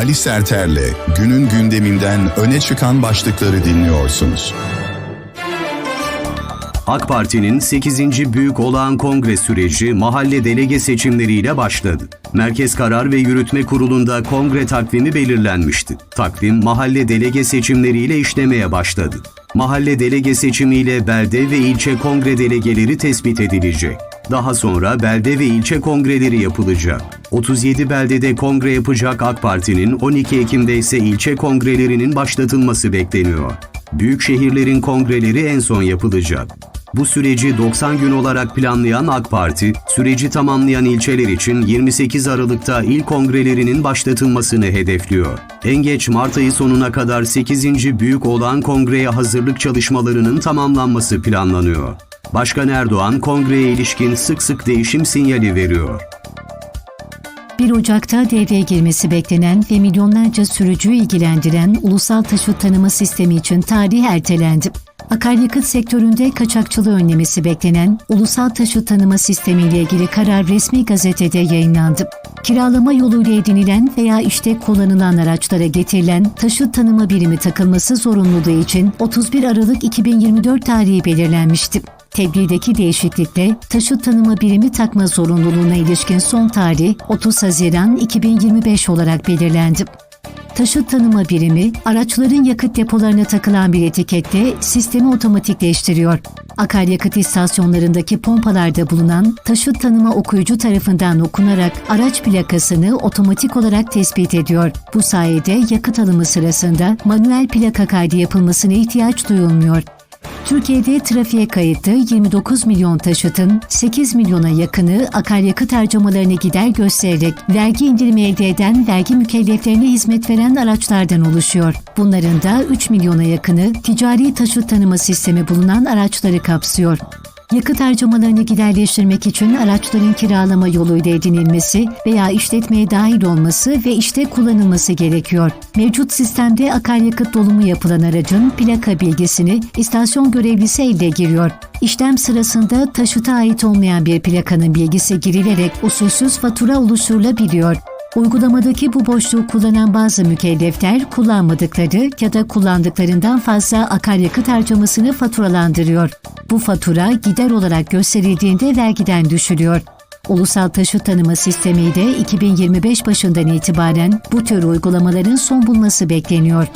Ali Serter'le günün gündeminden öne çıkan başlıkları dinliyorsunuz. AK Parti'nin 8. Büyük Olağan Kongre süreci mahalle delege seçimleriyle başladı. Merkez Karar ve Yürütme Kurulu'nda kongre takvimi belirlenmişti. Takvim mahalle delege seçimleriyle işlemeye başladı. Mahalle delege seçimiyle belde ve ilçe kongre delegeleri tespit edilecek. Daha sonra belde ve ilçe kongreleri yapılacak. 37 beldede kongre yapacak AK Parti'nin 12 Ekim'de ise ilçe kongrelerinin başlatılması bekleniyor. Büyük şehirlerin kongreleri en son yapılacak. Bu süreci 90 gün olarak planlayan AK Parti, süreci tamamlayan ilçeler için 28 Aralık'ta il kongrelerinin başlatılmasını hedefliyor. En geç Mart ayı sonuna kadar 8. Büyük Olağan Kongreye hazırlık çalışmalarının tamamlanması planlanıyor. Başkan Erdoğan kongreye ilişkin sık sık değişim sinyali veriyor. 1 Ocak'ta devreye girmesi beklenen ve milyonlarca sürücüyü ilgilendiren ulusal taşıt tanıma sistemi için tarih ertelendi. Akaryakıt sektöründe kaçakçılığı önlemesi beklenen ulusal taşıt tanıma sistemi ile ilgili karar resmi gazetede yayınlandı. Kiralama yoluyla edinilen veya işte kullanılan araçlara getirilen taşıt tanıma birimi takılması zorunluluğu için 31 Aralık 2024 tarihi belirlenmişti. Tebliğdeki değişiklikle taşıt tanıma birimi takma zorunluluğuna ilişkin son tarih 30 Haziran 2025 olarak belirlendi. Taşıt tanıma birimi, araçların yakıt depolarına takılan bir etiketle sistemi otomatikleştiriyor. Akaryakıt istasyonlarındaki pompalarda bulunan taşıt tanıma okuyucu tarafından okunarak araç plakasını otomatik olarak tespit ediyor. Bu sayede yakıt alımı sırasında manuel plaka kaydı yapılmasına ihtiyaç duyulmuyor. Türkiye'de trafiğe kayıtlı 29 milyon taşıtın 8 milyona yakını akaryakıt harcamalarını gider göstererek vergi indirimi elde eden vergi mükelleflerine hizmet veren araçlardan oluşuyor. Bunların da 3 milyona yakını ticari taşıt tanıma sistemi bulunan araçları kapsıyor. Yakıt harcamalarını giderleştirmek için araçların kiralama yoluyla edinilmesi veya işletmeye dahil olması ve işte kullanılması gerekiyor. Mevcut sistemde akaryakıt dolumu yapılan aracın plaka bilgisini istasyon görevlisi elde giriyor. İşlem sırasında taşıta ait olmayan bir plakanın bilgisi girilerek usulsüz fatura oluşturulabiliyor. Uygulamadaki bu boşluğu kullanan bazı mükellefler kullanmadıkları ya da kullandıklarından fazla akaryakıt harcamasını faturalandırıyor. Bu fatura gider olarak gösterildiğinde vergiden düşülüyor. Ulusal taşıt tanıma sistemi de 2025 başından itibaren bu tür uygulamaların son bulması bekleniyor.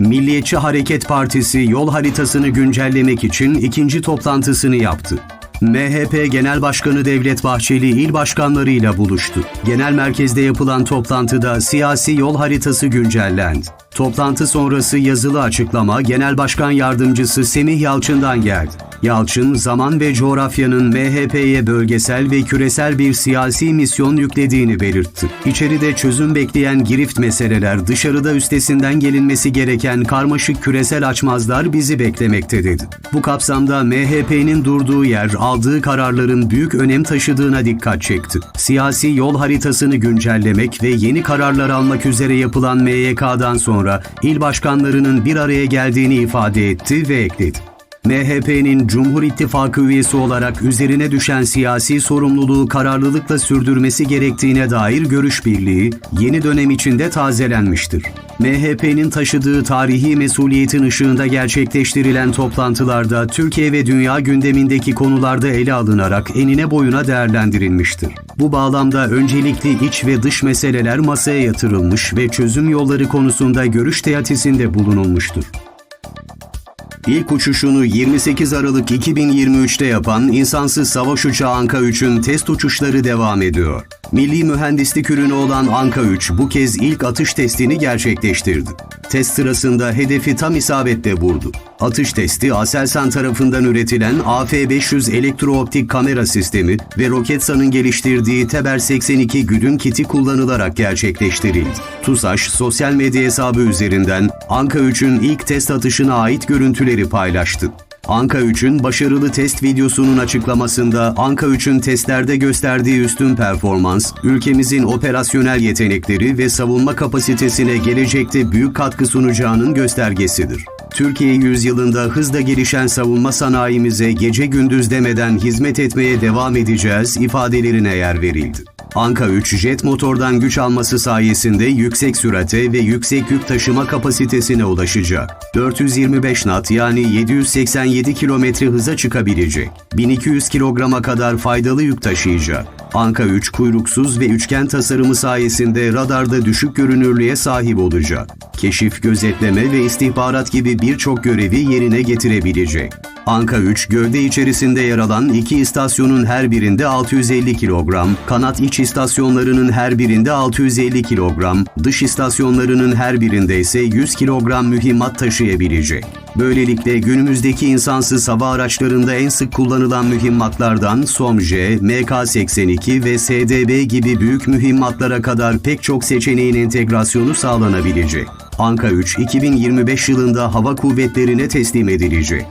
Milliyetçi Hareket Partisi yol haritasını güncellemek için ikinci toplantısını yaptı. MHP Genel Başkanı Devlet Bahçeli il başkanlarıyla buluştu. Genel merkezde yapılan toplantıda siyasi yol haritası güncellendi. Toplantı sonrası yazılı açıklama Genel Başkan Yardımcısı Semih Yalçın'dan geldi. Yalçın, zaman ve coğrafyanın MHP'ye bölgesel ve küresel bir siyasi misyon yüklediğini belirtti. İçeride çözüm bekleyen girift meseleler, dışarıda üstesinden gelinmesi gereken karmaşık küresel açmazlar bizi beklemekte dedi. Bu kapsamda MHP'nin durduğu yer, aldığı kararların büyük önem taşıdığına dikkat çekti. Siyasi yol haritasını güncellemek ve yeni kararlar almak üzere yapılan MYK'dan sonra il başkanlarının bir araya geldiğini ifade etti ve ekledi. MHP'nin Cumhur İttifakı üyesi olarak üzerine düşen siyasi sorumluluğu kararlılıkla sürdürmesi gerektiğine dair görüş birliği yeni dönem içinde tazelenmiştir. MHP'nin taşıdığı tarihi mesuliyetin ışığında gerçekleştirilen toplantılarda Türkiye ve dünya gündemindeki konularda ele alınarak enine boyuna değerlendirilmiştir. Bu bağlamda öncelikli iç ve dış meseleler masaya yatırılmış ve çözüm yolları konusunda görüş teatisinde bulunulmuştur. İlk uçuşunu 28 Aralık 2023'te yapan insansız savaş uçağı Anka 3'ün test uçuşları devam ediyor. Milli mühendislik ürünü olan Anka 3 bu kez ilk atış testini gerçekleştirdi. Test sırasında hedefi tam isabetle vurdu. Atış testi Aselsan tarafından üretilen AF500 elektrooptik kamera sistemi ve Roketsan'ın geliştirdiği Teber 82 güdüm kiti kullanılarak gerçekleştirildi. TUSAŞ sosyal medya hesabı üzerinden Anka 3'ün ilk test atışına ait görüntüleri paylaştı. Anka 3'ün başarılı test videosunun açıklamasında Anka 3'ün testlerde gösterdiği üstün performans, ülkemizin operasyonel yetenekleri ve savunma kapasitesine gelecekte büyük katkı sunacağının göstergesidir. Türkiye yüzyılında hızla gelişen savunma sanayimize gece gündüz demeden hizmet etmeye devam edeceğiz ifadelerine yer verildi. Anka 3 jet motordan güç alması sayesinde yüksek sürate ve yüksek yük taşıma kapasitesine ulaşacak. 425 knot yani 787 kilometre hıza çıkabilecek. 1200 kilograma kadar faydalı yük taşıyacak. Anka 3 kuyruksuz ve üçgen tasarımı sayesinde radarda düşük görünürlüğe sahip olacak. Keşif, gözetleme ve istihbarat gibi birçok görevi yerine getirebilecek. Anka 3, gövde içerisinde yer alan iki istasyonun her birinde 650 kilogram, kanat iç istasyonlarının her birinde 650 kilogram, dış istasyonlarının her birinde ise 100 kilogram mühimmat taşıyabilecek. Böylelikle günümüzdeki insansız hava araçlarında en sık kullanılan mühimmatlardan SOMJ, MK-82 ve SDB gibi büyük mühimmatlara kadar pek çok seçeneğin entegrasyonu sağlanabilecek. Anka 3, 2025 yılında hava kuvvetlerine teslim edilecek.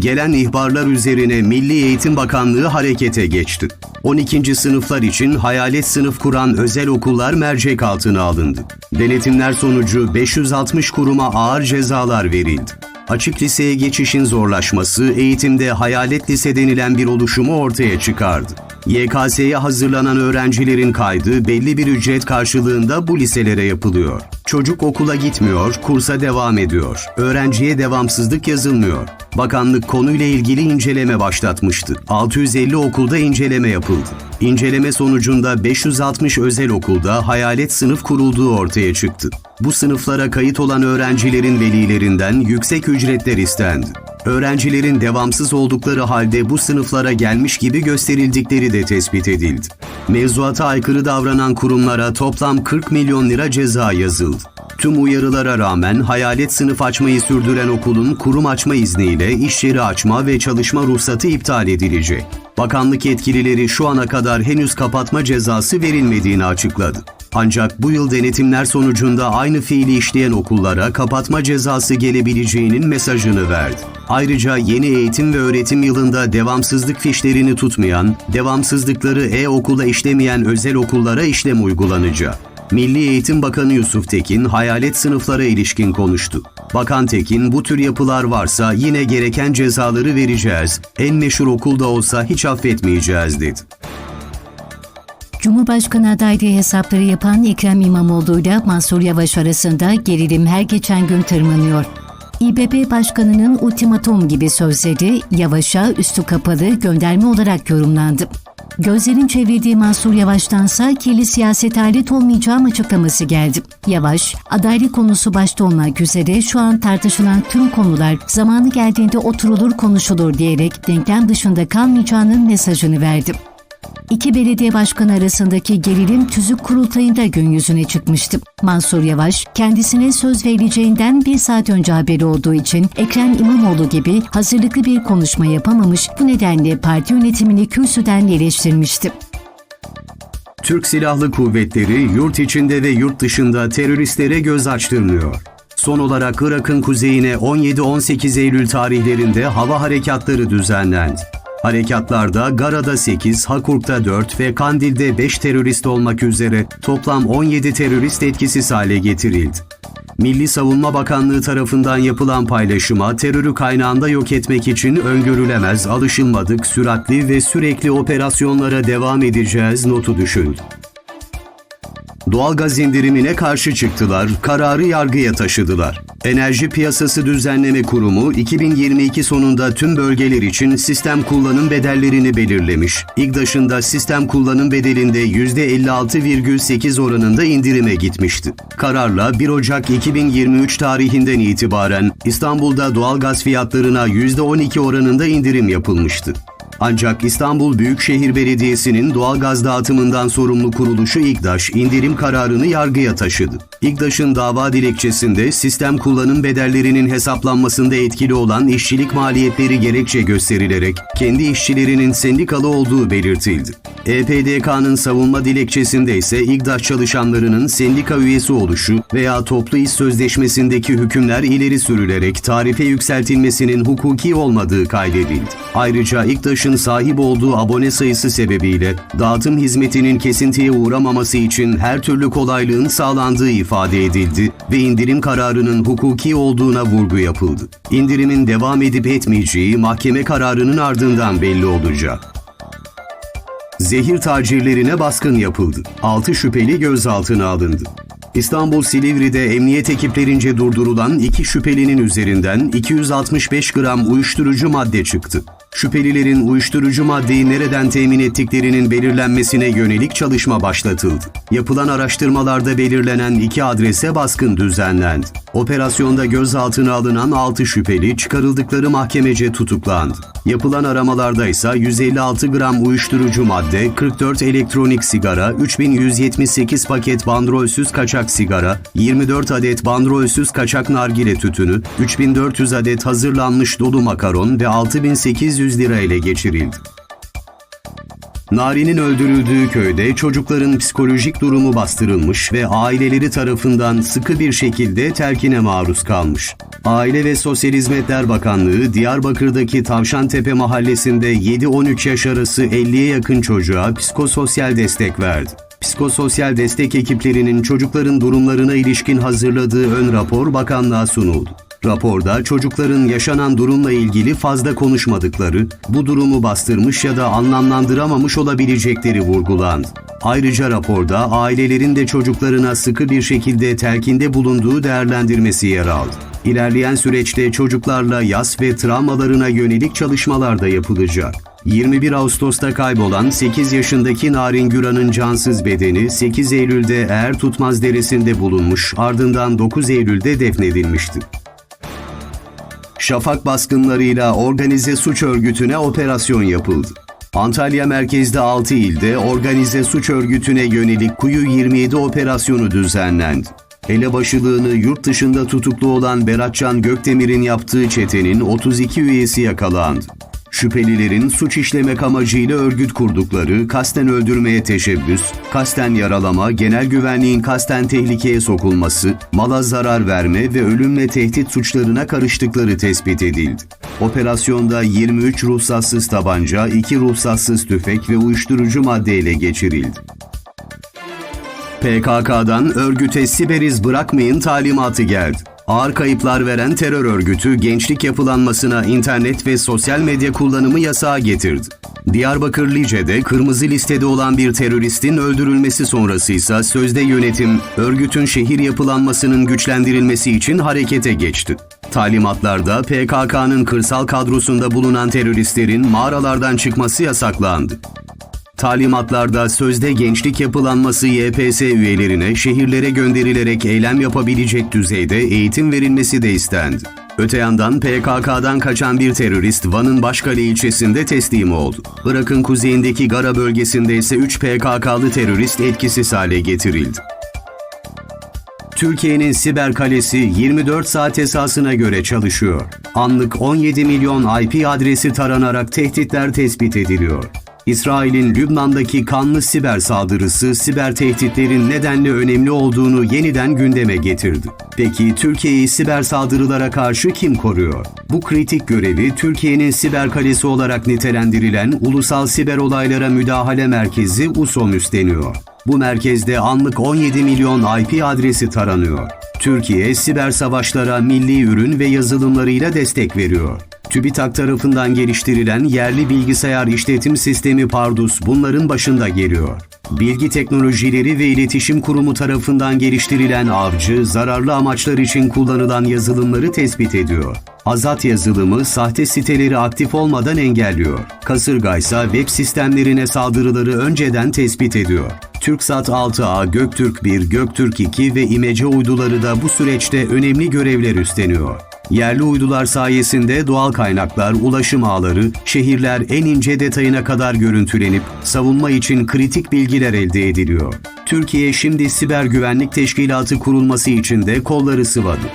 Gelen ihbarlar üzerine Milli Eğitim Bakanlığı harekete geçti. 12. sınıflar için hayalet sınıf kuran özel okullar mercek altına alındı. Denetimler sonucu 560 kuruma ağır cezalar verildi. Açık liseye geçişin zorlaşması eğitimde hayalet lise denilen bir oluşumu ortaya çıkardı. YKS'ye hazırlanan öğrencilerin kaydı belli bir ücret karşılığında bu liselere yapılıyor. Çocuk okula gitmiyor, kursa devam ediyor. Öğrenciye devamsızlık yazılmıyor. Bakanlık konuyla ilgili inceleme başlatmıştı. 650 okulda inceleme yapıldı. İnceleme sonucunda 560 özel okulda hayalet sınıf kurulduğu ortaya çıktı. Bu sınıflara kayıt olan öğrencilerin velilerinden yüksek ücretler istendi. Öğrencilerin devamsız oldukları halde bu sınıflara gelmiş gibi gösterildikleri de tespit edildi. Mevzuata aykırı davranan kurumlara toplam 40 milyon lira ceza yazıldı. Tüm uyarılara rağmen hayalet sınıf açmayı sürdüren okulun kurum açma izniyle iş yeri açma ve çalışma ruhsatı iptal edilecek. Bakanlık yetkilileri şu ana kadar henüz kapatma cezası verilmediğini açıkladı. Ancak bu yıl denetimler sonucunda aynı fiili işleyen okullara kapatma cezası gelebileceğinin mesajını verdi. Ayrıca yeni eğitim ve öğretim yılında devamsızlık fişlerini tutmayan, devamsızlıkları e-okulda işlemeyen özel okullara işlem uygulanacak. Milli Eğitim Bakanı Yusuf Tekin hayalet sınıflara ilişkin konuştu. Bakan Tekin bu tür yapılar varsa yine gereken cezaları vereceğiz. En meşhur okulda olsa hiç affetmeyeceğiz dedi. Cumhurbaşkanı adaylığı hesapları yapan Ekrem İmamoğlu ile Mansur Yavaş arasında gerilim her geçen gün tırmanıyor. İBB Başkanı'nın ultimatum gibi sözleri Yavaş'a üstü kapalı gönderme olarak yorumlandı. Gözlerin çevirdiği Mansur Yavaş'tansa kirli siyaset alet olmayacağım açıklaması geldi. Yavaş, adaylık konusu başta olmak üzere şu an tartışılan tüm konular zamanı geldiğinde oturulur konuşulur diyerek denklem dışında kalmayacağının mesajını verdi. İki belediye başkanı arasındaki gerilim tüzük kurultayında gün yüzüne çıkmıştı. Mansur Yavaş, kendisine söz verileceğinden bir saat önce haberi olduğu için Ekrem İmamoğlu gibi hazırlıklı bir konuşma yapamamış, bu nedenle parti yönetimini kürsüden eleştirmişti. Türk Silahlı Kuvvetleri yurt içinde ve yurt dışında teröristlere göz açtırmıyor. Son olarak Irak'ın kuzeyine 17-18 Eylül tarihlerinde hava harekatları düzenlendi. Harekatlarda Gara'da 8, Hakurk'ta 4 ve Kandil'de 5 terörist olmak üzere toplam 17 terörist etkisiz hale getirildi. Milli Savunma Bakanlığı tarafından yapılan paylaşıma terörü kaynağında yok etmek için öngörülemez, alışılmadık, süratli ve sürekli operasyonlara devam edeceğiz notu düşüldü. Doğalgaz indirimine karşı çıktılar, kararı yargıya taşıdılar. Enerji Piyasası Düzenleme Kurumu 2022 sonunda tüm bölgeler için sistem kullanım bedellerini belirlemiş. İGDAŞ'ın da sistem kullanım bedelinde %56,8 oranında indirime gitmişti. Kararla 1 Ocak 2023 tarihinden itibaren İstanbul'da doğalgaz fiyatlarına %12 oranında indirim yapılmıştı. Ancak İstanbul Büyükşehir Belediyesi'nin doğalgaz dağıtımından sorumlu kuruluşu İGDAŞ indirim kararını yargıya taşıdı. İGDAŞ'ın dava dilekçesinde sistem kullanım bedellerinin hesaplanmasında etkili olan işçilik maliyetleri gerekçe gösterilerek kendi işçilerinin sendikalı olduğu belirtildi. EPDK'nın savunma dilekçesinde ise İGDAŞ çalışanlarının sendika üyesi oluşu veya toplu iş sözleşmesindeki hükümler ileri sürülerek tarife yükseltilmesinin hukuki olmadığı kaydedildi. Ayrıca İGDAŞ'ın sahip olduğu abone sayısı sebebiyle dağıtım hizmetinin kesintiye uğramaması için her türlü kolaylığın sağlandığı ifade edildi ve indirim kararının hukuki olduğuna vurgu yapıldı. İndirimin devam edip etmeyeceği mahkeme kararının ardından belli olacak. Zehir tacirlerine baskın yapıldı. 6 şüpheli gözaltına alındı. İstanbul Silivri'de emniyet ekiplerince durdurulan iki şüphelinin üzerinden 265 gram uyuşturucu madde çıktı. Şüphelilerin uyuşturucu maddeyi nereden temin ettiklerinin belirlenmesine yönelik çalışma başlatıldı. Yapılan araştırmalarda belirlenen iki adrese baskın düzenlendi. Operasyonda gözaltına alınan 6 şüpheli çıkarıldıkları mahkemece tutuklandı. Yapılan aramalarda ise 156 gram uyuşturucu madde, 44 elektronik sigara, 3178 paket bandrolsüz kaçak sigara, 24 adet bandrolsüz kaçak nargile tütünü, 3400 adet hazırlanmış dolu makaron ve 6800 lira ele geçirildi. Nari'nin öldürüldüğü köyde çocukların psikolojik durumu bastırılmış ve aileleri tarafından sıkı bir şekilde terkine maruz kalmış. Aile ve Sosyal Hizmetler Bakanlığı Diyarbakır'daki Tavşantepe mahallesinde 7-13 yaş arası 50'ye yakın çocuğa psikososyal destek verdi. Psikososyal destek ekiplerinin çocukların durumlarına ilişkin hazırladığı ön rapor bakanlığa sunuldu. Raporda çocukların yaşanan durumla ilgili fazla konuşmadıkları, bu durumu bastırmış ya da anlamlandıramamış olabilecekleri vurgulandı. Ayrıca raporda ailelerin de çocuklarına sıkı bir şekilde telkinde bulunduğu değerlendirmesi yer aldı. İlerleyen süreçte çocuklarla yas ve travmalarına yönelik çalışmalar da yapılacak. 21 Ağustos'ta kaybolan 8 yaşındaki Narin Güran'ın cansız bedeni 8 Eylül'de Eğer Tutmaz Deresi'nde bulunmuş, ardından 9 Eylül'de defnedilmişti. Şafak baskınlarıyla organize suç örgütüne operasyon yapıldı. Antalya merkezde 6 ilde organize suç örgütüne yönelik Kuyu 27 operasyonu düzenlendi. Elebaşılığını yurt dışında tutuklu olan Beratcan Gökdemir'in yaptığı çetenin 32 üyesi yakalandı. Şüphelilerin suç işlemek amacıyla örgüt kurdukları, kasten öldürmeye teşebbüs, kasten yaralama, genel güvenliğin kasten tehlikeye sokulması, mala zarar verme ve ölümle tehdit suçlarına karıştıkları tespit edildi. Operasyonda 23 ruhsatsız tabanca, 2 ruhsatsız tüfek ve uyuşturucu madde ele geçirildi. PKK'dan örgüte Siberiz bırakmayın talimatı geldi. Ağır kayıplar veren terör örgütü gençlik yapılanmasına internet ve sosyal medya kullanımı yasağı getirdi. Diyarbakır Lice'de kırmızı listede olan bir teröristin öldürülmesi sonrası ise sözde yönetim örgütün şehir yapılanmasının güçlendirilmesi için harekete geçti. Talimatlarda PKK'nın kırsal kadrosunda bulunan teröristlerin mağaralardan çıkması yasaklandı. Talimatlarda sözde gençlik yapılanması YPS üyelerine şehirlere gönderilerek eylem yapabilecek düzeyde eğitim verilmesi de istendi. Öte yandan PKK'dan kaçan bir terörist Van'ın Başkale ilçesinde teslim oldu. Irak'ın kuzeyindeki Gara bölgesinde ise 3 PKK'lı terörist etkisiz hale getirildi. Türkiye'nin siber kalesi 24 saat esasına göre çalışıyor. Anlık 17 milyon IP adresi taranarak tehditler tespit ediliyor. İsrail'in Lübnan'daki kanlı siber saldırısı siber tehditlerin nedenle önemli olduğunu yeniden gündeme getirdi. Peki Türkiye'yi siber saldırılara karşı kim koruyor? Bu kritik görevi Türkiye'nin siber kalesi olarak nitelendirilen Ulusal Siber Olaylara Müdahale Merkezi USOM üstleniyor. Bu merkezde anlık 17 milyon IP adresi taranıyor. Türkiye siber savaşlara milli ürün ve yazılımlarıyla destek veriyor. TÜBİTAK tarafından geliştirilen yerli bilgisayar işletim sistemi Pardus bunların başında geliyor. Bilgi Teknolojileri ve İletişim Kurumu tarafından geliştirilen Avcı, zararlı amaçlar için kullanılan yazılımları tespit ediyor. Azat yazılımı sahte siteleri aktif olmadan engelliyor. Kasırga ise web sistemlerine saldırıları önceden tespit ediyor. TürkSat 6A, Göktürk 1, Göktürk 2 ve İmece uyduları da bu süreçte önemli görevler üstleniyor. Yerli uydular sayesinde doğal kaynaklar, ulaşım ağları, şehirler en ince detayına kadar görüntülenip savunma için kritik bilgiler elde ediliyor. Türkiye şimdi siber güvenlik teşkilatı kurulması için de kolları sıvadı.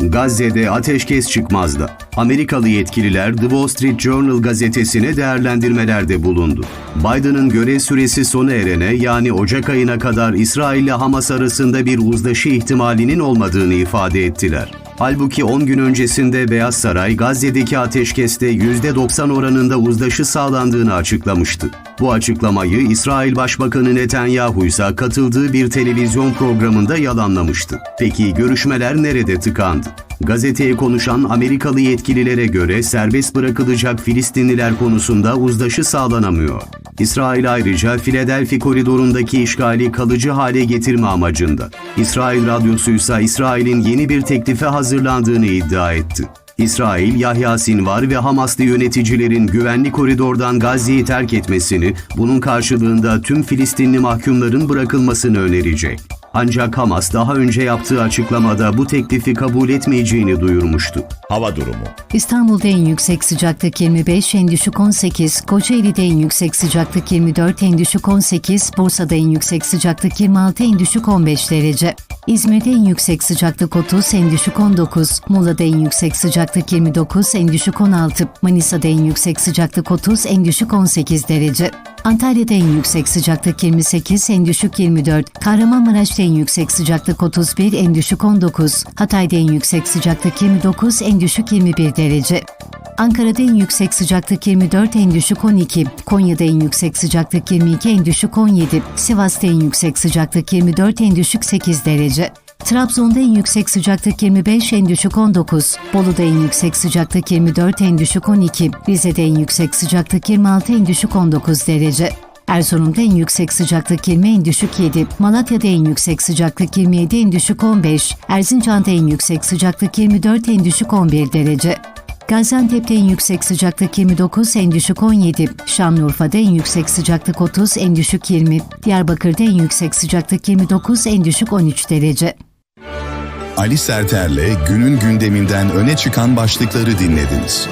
Gazze'de ateşkes çıkmazdı. Amerikalı yetkililer The Wall Street Journal gazetesine değerlendirmelerde bulundu. Biden'ın görev süresi sona erene yani Ocak ayına kadar İsrail ile Hamas arasında bir uzlaşı ihtimalinin olmadığını ifade ettiler. Halbuki 10 gün öncesinde Beyaz Saray Gazze'deki ateşkeste %90 oranında uzlaşı sağlandığını açıklamıştı. Bu açıklamayı İsrail Başbakanı Netanyahu ise katıldığı bir televizyon programında yalanlamıştı. Peki görüşmeler nerede tıkandı? Gazeteye konuşan Amerikalı yetkililere göre serbest bırakılacak Filistinliler konusunda uzlaşı sağlanamıyor. İsrail ayrıca Philadelphia koridorundaki işgali kalıcı hale getirme amacında. İsrail radyosu ise İsrail'in yeni bir teklife hazırlandığını iddia etti. İsrail, Yahya Sinvar ve Hamaslı yöneticilerin güvenli koridordan Gazze'yi terk etmesini, bunun karşılığında tüm Filistinli mahkumların bırakılmasını önerecek. Ancak Hamas daha önce yaptığı açıklamada bu teklifi kabul etmeyeceğini duyurmuştu. Hava durumu. İstanbul'da en yüksek sıcaklık 25, en düşük 18, Kocaeli'de en yüksek sıcaklık 24, en düşük 18, Bursa'da en yüksek sıcaklık 26, en düşük 15 derece. İzmir'de en yüksek sıcaklık 30, en düşük 19, Muğla'da en yüksek sıcaklık 29, en düşük 16, Manisa'da en yüksek sıcaklık 30, en düşük 18 derece. Antalya'da en yüksek sıcaklık 28, en düşük 24, Kahramanmaraş'ta en yüksek sıcaklık 31, en düşük 19, Hatay'da en yüksek sıcaklık 29, en düşük 21 derece. Ankara'da en yüksek sıcaklık 24, en düşük 12, Konya'da en yüksek sıcaklık 22, en düşük 17, Sivas'ta en yüksek sıcaklık 24, en düşük 8 derece. Trabzon'da en yüksek sıcaklık 25, en düşük 19, Bolu'da en yüksek sıcaklık 24, en düşük 12, Rize'de en yüksek sıcaklık 26, en düşük 19 derece. Erzurum'da en yüksek sıcaklık 20, en düşük 7, Malatya'da en yüksek sıcaklık 27, en düşük 15, Erzincan'da en yüksek sıcaklık 24, en düşük 11 derece. Gaziantep'te en yüksek sıcaklık 29, en düşük 17. Şanlıurfa'da en yüksek sıcaklık 30, en düşük 20. Diyarbakır'da en yüksek sıcaklık 29, en düşük 13 derece. Ali Serter'le günün gündeminden öne çıkan başlıkları dinlediniz.